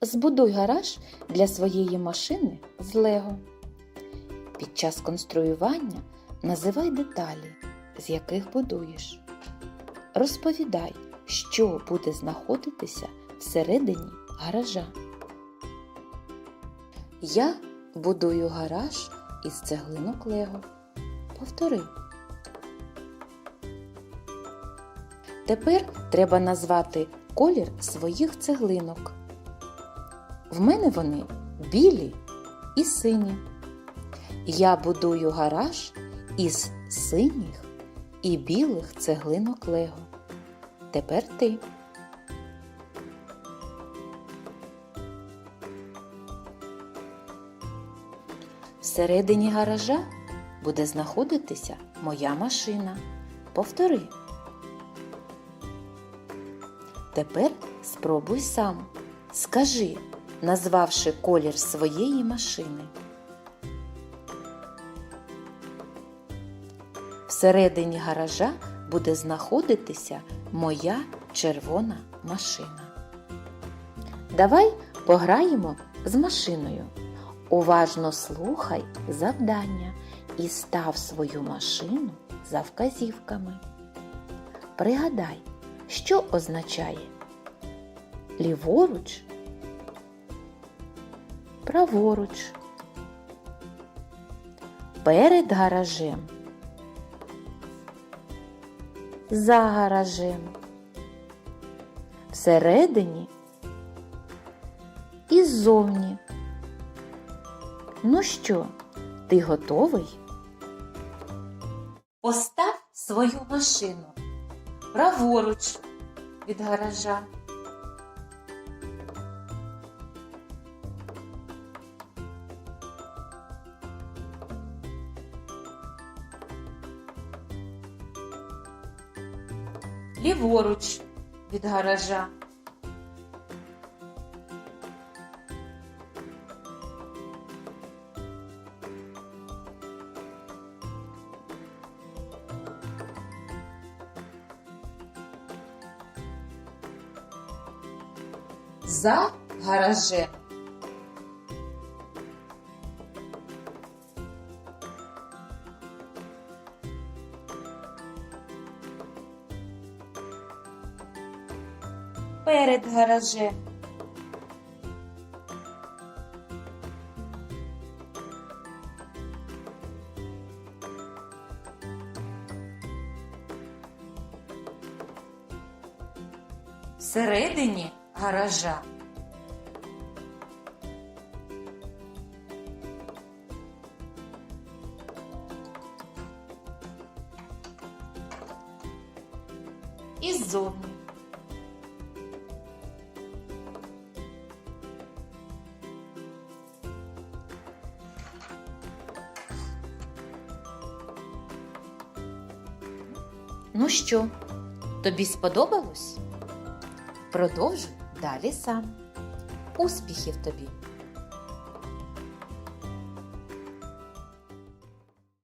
Збудуй гараж для своєї машини з Лего. Під час конструювання називай деталі, з яких будуєш. Розповідай, що буде знаходитися всередині гаража. Я будую гараж із цеглинок Лего. Повтори. Тепер треба назвати колір своїх цеглинок. В мене вони білі і сині. Я будую гараж із синіх і білих цеглинок Лего. Тепер ти. Всередині гаража буде знаходитися моя машина. Повтори. Тепер спробуй сам. Скажи, назвавши колір своєї машини. Всередині гаража буде знаходитися моя червона машина. Давай пограємо з машиною. Уважно слухай завдання і став свою машину за вказівками. Пригадай, що означає ліворуч, праворуч, перед гаражем, за гаражем, всередині і ззовні. Ну що, ти готовий? Постав свою машину праворуч від гаража. Ліворуч від гаража. За гаражем. Перед гаражем. Всередині гаража. І ззовні. Ну що, тобі сподобалось? Продовжуй далі сам. Успіхів тобі!